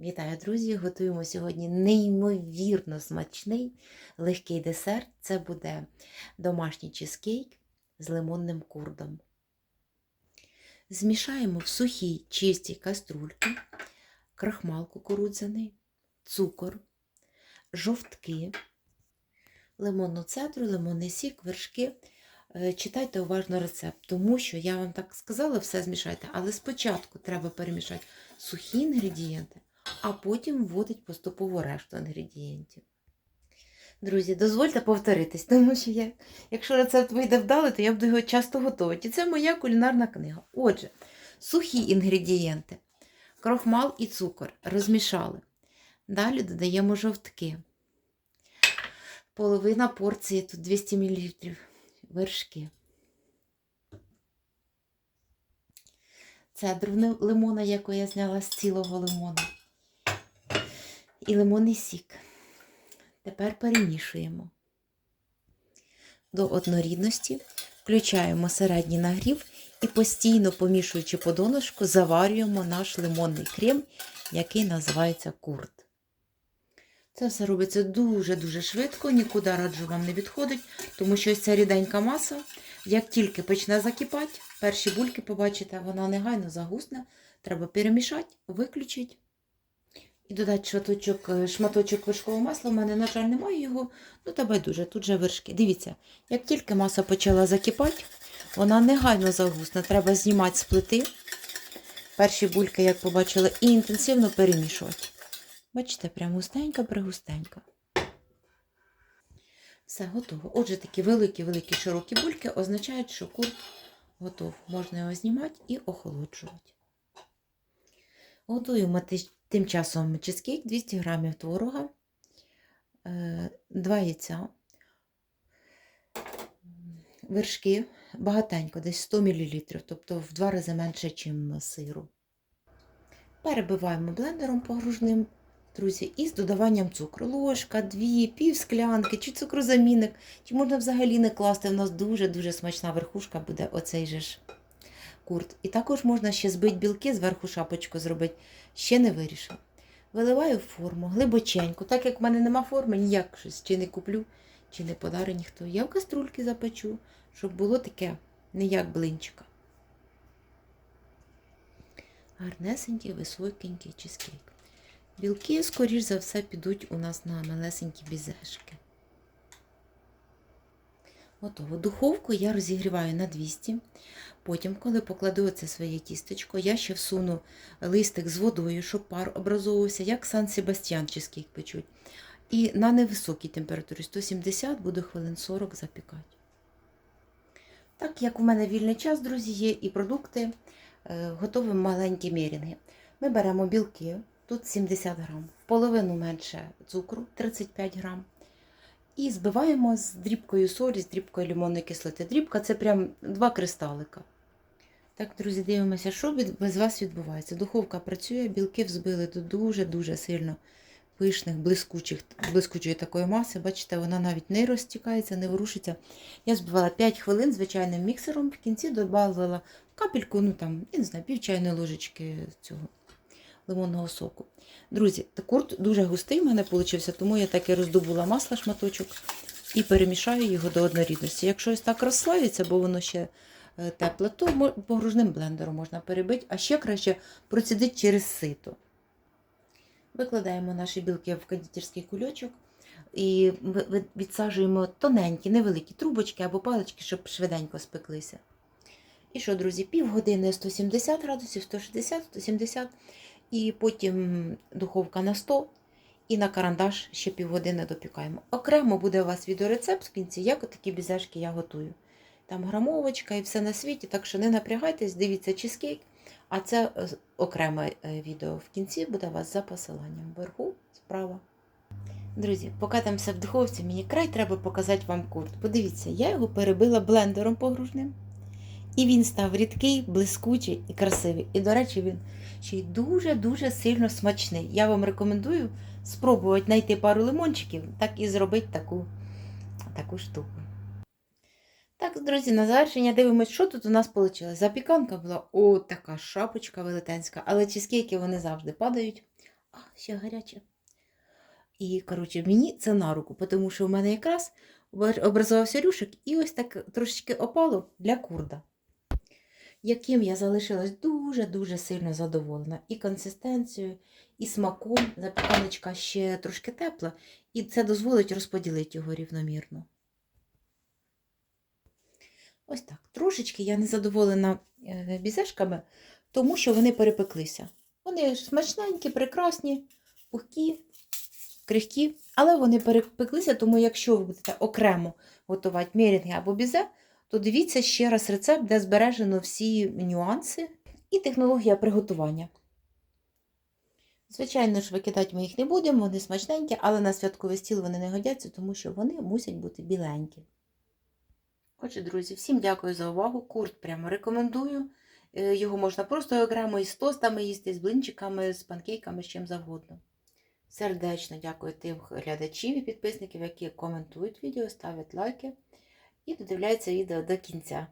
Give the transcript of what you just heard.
Вітаю, друзі! Готуємо сьогодні неймовірно смачний легкий десерт. Це буде домашній чизкейк з лимонним курдом. Змішаємо в сухій чистій каструльки крахмал кукурудзяний, цукор, жовтки, лимонну цедру, лимонний сік, вершки. Е, Читайте уважно рецепт, тому що я вам так сказала, все змішайте, але спочатку треба перемішати сухі інгредієнти, а потім вводить поступово решту інгредієнтів. Друзі, дозвольте повторитись, тому що я, якщо рецепт вийде вдалий, то я буду його часто готувати. І це моя кулінарна книга. Отже, сухі інгредієнти, крохмал і цукор розмішали. Далі додаємо жовтки. Половина порції, тут 200 мл вершки. Цедру лимона, яку я зняла з цілого лимона. І лимонний сік. Тепер перемішуємо. До однорідності включаємо середній нагрів і постійно помішуючи по донышку, заварюємо наш лимонний крем, який називається курт. Це все робиться дуже-дуже швидко, нікуди раджу вам не відходить, тому що ось ця ріденька маса, як тільки почне закипати, перші бульки побачите, вона негайно загусне. Треба перемішати, виключити і додати шматочок, е, шматочок вершкового масла. У мене, на жаль, немає його, ну та байдуже, тут же вершки. Дивіться, як тільки маса почала закипати, вона негайно загусне. Треба знімати з плити. Перші бульки, як побачили, і інтенсивно перемішувати. Бачите, прям густенька-пригустенька. Все, готово. Отже, такі великі-великі широкі бульки означають, що курт готов. Можна його знімати і охолоджувати. Готуємо тим часом чизкейк 200 г творога, 2 яйця, вершки багатенько, десь 100 мл, тобто в 2 рази менше, ніж сиру. Перебиваємо блендером погружним, друзі, і з додаванням цукру. Ложка, дві, пів склянки, чи цукрозамінник, чи можна взагалі не класти. У нас дуже-дуже смачна верхушка буде оцей же ж курт. І також можна ще збити білки, зверху шапочку зробити. Ще не вирішила. Виливаю форму глибоченько. Так як в мене нема форми, ніяк щось чи не куплю, чи не подарить ніхто. Я в каструльки запечу, щоб було таке не як блинчика. Гарнесенький, високенький чизкейк. Білки, скоріш за все, підуть у нас на малесенькі бізешки. Готово. Духовку я розігріваю на 200. Потім, коли покладу оце своє тістечко, я ще всуну листик з водою, щоб пар образовувався, як Сан Себастьян чизкейк печуть. І на невисокій температурі 170 буду хвилин 40 запікати. Так як у мене вільний час, друзі, є і продукти, готовимо маленькі мірінги. Ми беремо білки, тут 70 грам, в половину менше цукру 35 грам. І збиваємо з дрібкою солі, з дрібкою лимонної кислоти. Дрібка це прям два кристалика. Так, друзі, дивимося, що від, без вас відбувається. Духовка працює, білки взбили до дуже-дуже сильно пишних, блискучих, блискучої такої маси. Бачите, вона навіть не розтікається, не ворушиться. Я збивала 5 хвилин звичайним міксером, в кінці додавала капельку, ну там, я не знаю, пів ложечки цього лимонного соку. Друзі, курт дуже густий в мене вийшов, тому я так і роздобула масло шматочок і перемішаю його до однорідності. Якщо ось так розслається, бо воно ще тепле, то погружним блендером можна перебити, а ще краще процідити через сито. Викладаємо наші білки в кондитерський кульочок і відсаджуємо тоненькі, невеликі трубочки або палички, щоб швиденько спеклися. І що, друзі, півгодини 170 градусів, 160, 170 і потім духовка на 100 і на карандаш ще півгодини допікаємо. Окремо буде у вас відеорецепт в кінці, як такі бізешки я готую. Там грамовочка і все на світі, так що не напрягайтесь, дивіться чизкейк, а це окреме відео в кінці буде у вас за посиланням вверху справа. Друзі, поки там все в духовці, мені край треба показати вам курт. Подивіться, я його перебила блендером погружним. І він став рідкий, блискучий і красивий. І, до речі, він ще й дуже-дуже сильно смачний. Я вам рекомендую спробувати знайти пару лимончиків, так і зробити таку, таку штуку. Так, друзі, на завершення дивимося, що тут у нас вийшло. Запіканка була о, така шапочка велетенська, але чизкейки вони завжди падають. А, ще гаряче. І, коротше, мені це на руку, тому що в мене якраз образувався рюшик і ось так трошечки опало для курда, яким я залишилась дуже-дуже сильно задоволена. І консистенцією, і смаком. Запіканочка ще трошки тепла, і це дозволить розподілити його рівномірно. Ось так. Трошечки я не задоволена е, бізешками, тому що вони перепеклися. Вони смачненькі, прекрасні, пухкі, крихкі, але вони перепеклися, тому якщо ви будете окремо готувати мірінги або бізе, то дивіться ще раз рецепт, де збережено всі нюанси і технологія приготування. Звичайно ж, викидати ми їх не будемо, вони смачненькі, але на святковий стіл вони не годяться, тому що вони мусять бути біленькі. Отже, друзі, всім дякую за увагу. Курт прямо рекомендую. Е, Його можна просто окремо із тостами їсти, з блинчиками, з панкейками, з чим завгодно. Сердечно дякую тим глядачів і підписників, які коментують відео, ставлять лайки і додивляється відео до кінця.